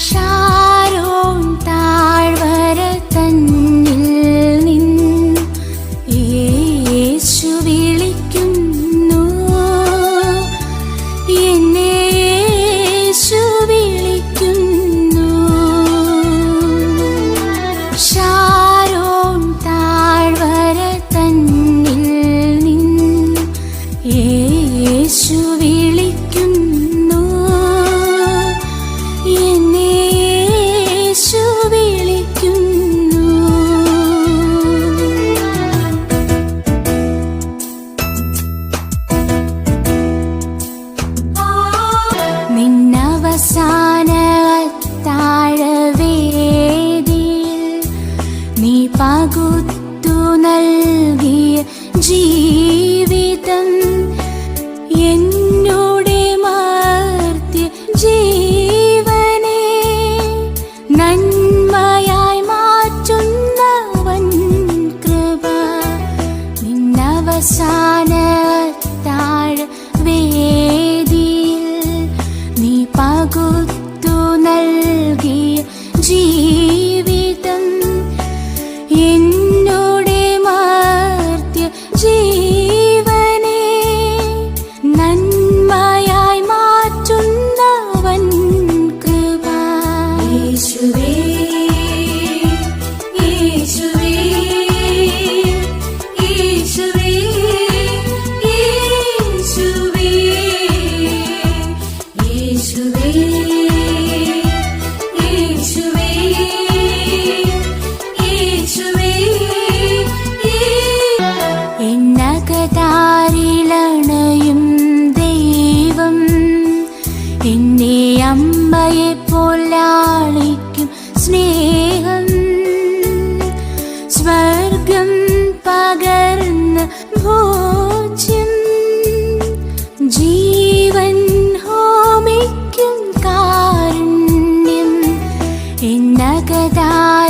下 പകുത്തു നൽകിയ ജീവിതം എന്നോടെ മാർത്തിയ ജീവനെ നന്മയായി മാറ്റുന്നവൻ കൃപ. നിന്നവസാന ജീവനെ നന്മയായി മാറ്റുന്നവൻ കൃപ യേശുവേ യേശുവേ. എന്നെ അമ്മയെ പോലാളിക്കും സ്നേഹം. സ്വർഗം പകർന്ന ഭോജ്യം. ജീവൻ ഹോമിക്കും കാരുണ്യം. എന്നകതാരിലണയും